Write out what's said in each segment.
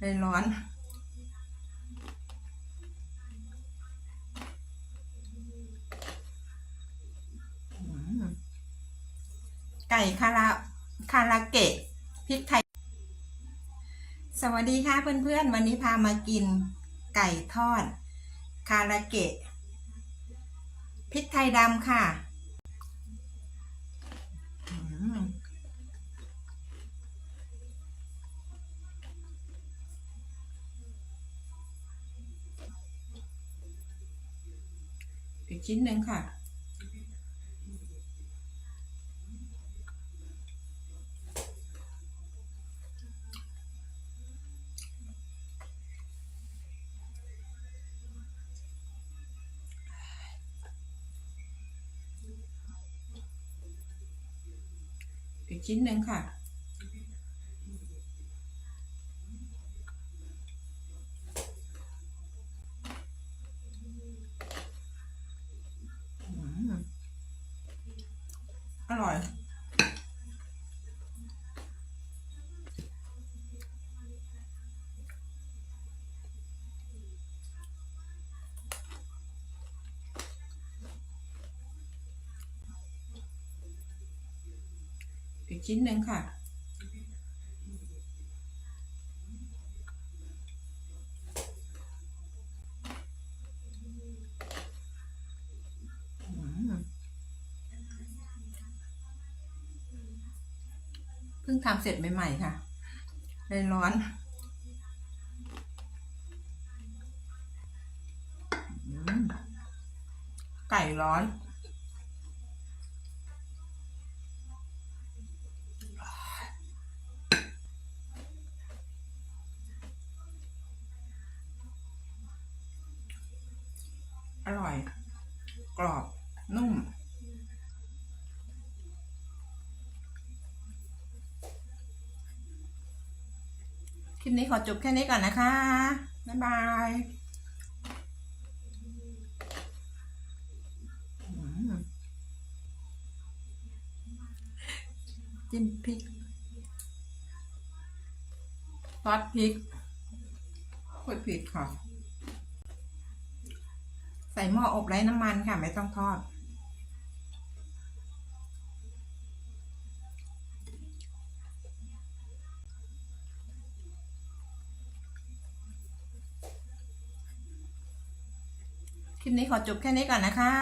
เลยร้อนไก่คาราคาราเกะพริกไทย สวัสดีค่ะเพื่อนๆ วันนี้พามากินไก่ทอด คาราเกะพริกไทยดำค่ะ ชิ้นหนึ่งค่ะ อีกชิ้นหนึ่งค่ะ ชิ้นหนึ่งค่ะ เพิ่งทำเสร็จใหม่ ๆ ค่ะเลยร้อนไก่ร้อน กรอบ นุ่ม คลิปนี้ขอจบแค่นี้ก่อนนะคะ บ๊ายบายจิ้มพริกซอสพริกพูดผิดค่ะ ใส่หม้ออบไร้น้ำมันค่ะ ไม่ต้องทอด คลิปนี้ขอจบแค่นี้ก่อนนะคะ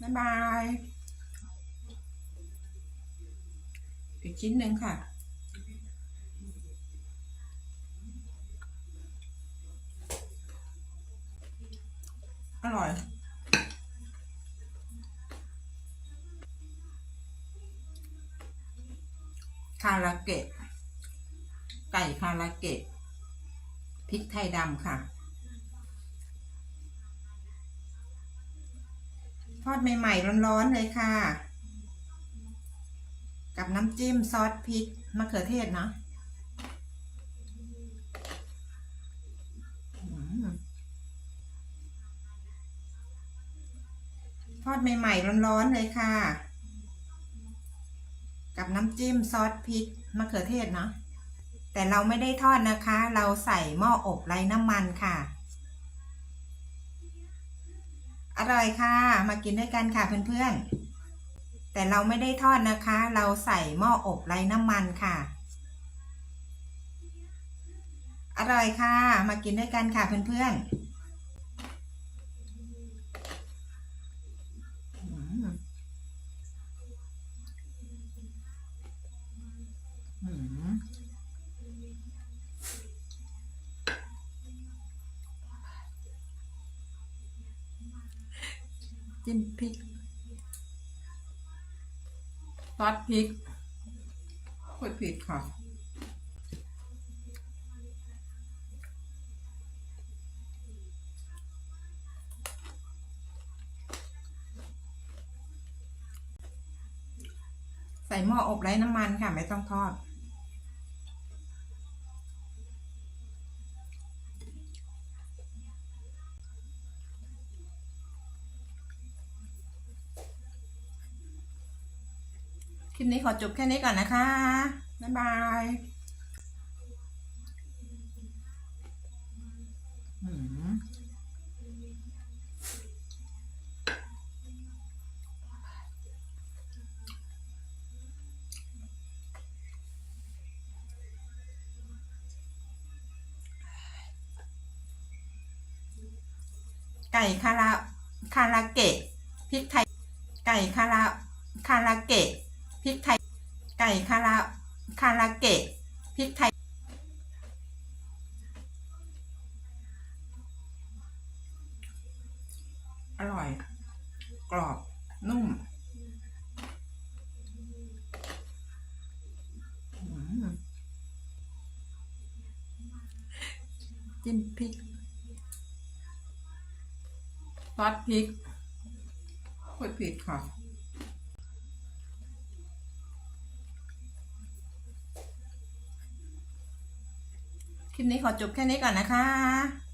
บ๊ายบาย อีกชิ้นหนึ่งค่ะ ไก่คาราเกะพริกไทยดำค่ะ ทอดใหม่ๆร้อนๆเลยค่ะ กับน้ำจิ้มซอสพริกมะเขือเทศเนาะทอดใหม่ๆร้อนๆเลยค่ะ กับน้ำจิ้มซอสพริกมะเขือเทศเนาะ แต่เราไม่ได้ทอดนะคะ เราใส่หม้ออบไร้น้ำมันค่ะ อร่อยค่ะ มากินด้วยกันค่ะเพื่อนๆ แต่เราไม่ได้ทอดนะคะ เราใส่หม้ออบไร้น้ำมันค่ะ อร่อยค่ะ มากินด้วยกันค่ะเพื่อนๆอืมอื จิ้มพริกซอสพริกพูดผิดค่ะ ใส่หม้ออบไร้น้ำมันค่ะ ไม่ต้องทอด คลิปนี้ขอจบแค่นี้ก่อนนะคะ บ๊ายบายไก่คาราคาราเกะพริกไทยไก่คาราคาราเกะ พริกไทย ไก่คาราคาราเกะพริกไทย อร่อย กรอบ นุ่มจิ้มพริกซอสพริกโคตรผิดค่ะ คลิปนี้ขอจบแค่นี้ก่อนนะคะ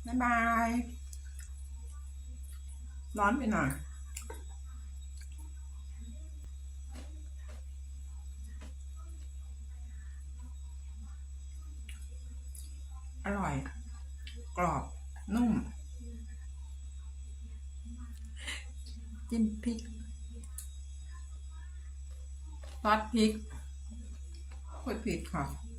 บ๊ายบาย ร้อนไปหน่อยอร่อย กรอบ นุ่ม จิ้มพริกซอสพริกโคตรผิดค่ะ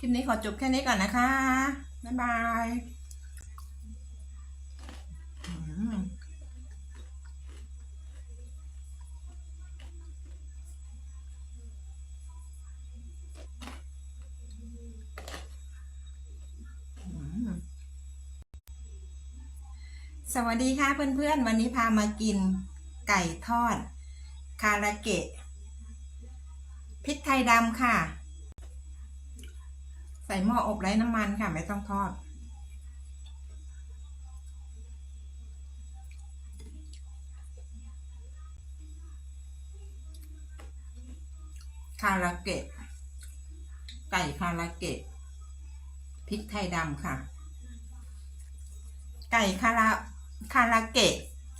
คลิปนี้ขอจบแค่นี้ก่อนนะคะ บ๊ายบายสวัสดีค่ะเพื่อนๆ วันนี้พามากินไก่ทอด คาราเกะพริกไทยดำค่ะ ใส่หม้ออบไร้น้ำมันค่ะไม่ต้องทอด คาราเกะ ไก่คาราเกะพริกไทยดำค่ะ ไก่คาราคาราเกะ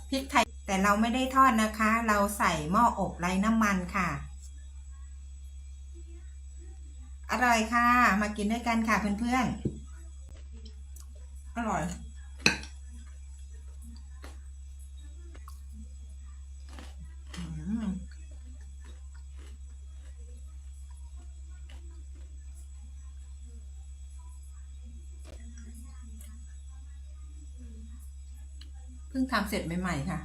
พริกไทยแต่เราไม่ได้ทอดนะคะ เราใส่หม้ออบไร้น้ำมันค่ะ อร่อยค่ะ มากินด้วยกันค่ะเพื่อนๆ อร่อยอืมเพิ่งทำเสร็จใหม่ๆค่ะ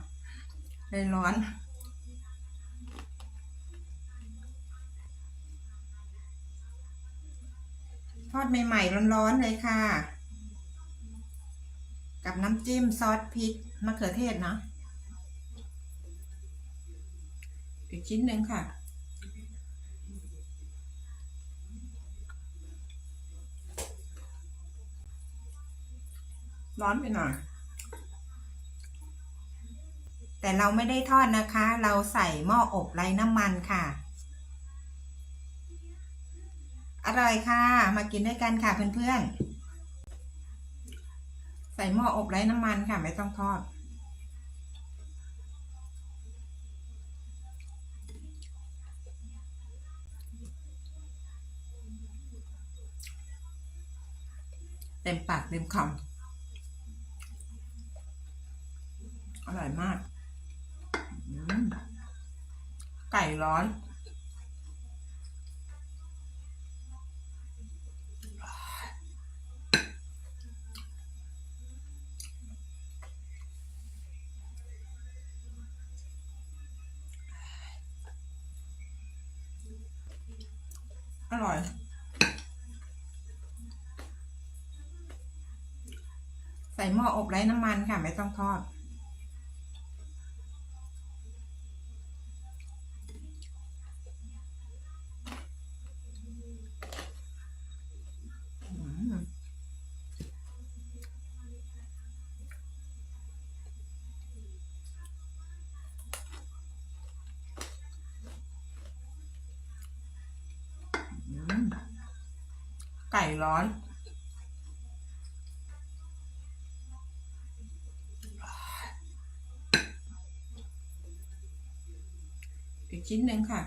เลยร้อน ดใหม่ ๆ ร้อน ๆ เลยค่ะ กับน้ำจิ้มซอสพริกมะเขือเทศเนาะอีกชิ้นหนึ่งค่ะร้อนไปหน่อย แต่เราไม่ได้ทอดนะคะ เราใส่หม้ออบไร้น้ำมันค่ะ อร่อยค่ะ มากินด้วยกันค่ะเพื่อนๆ ใส่หม้ออบไร้น้ำมันค่ะ ไม่ต้องทอด เต็มปากเต็มคำอร่อยมาก ไก่ร้อน ร่อย ใส่หม้ออบไร้น้ำมันค่ะ ไม่ต้องทอด ก่ร้อน อีกชิ้นหนึ่งค่ะ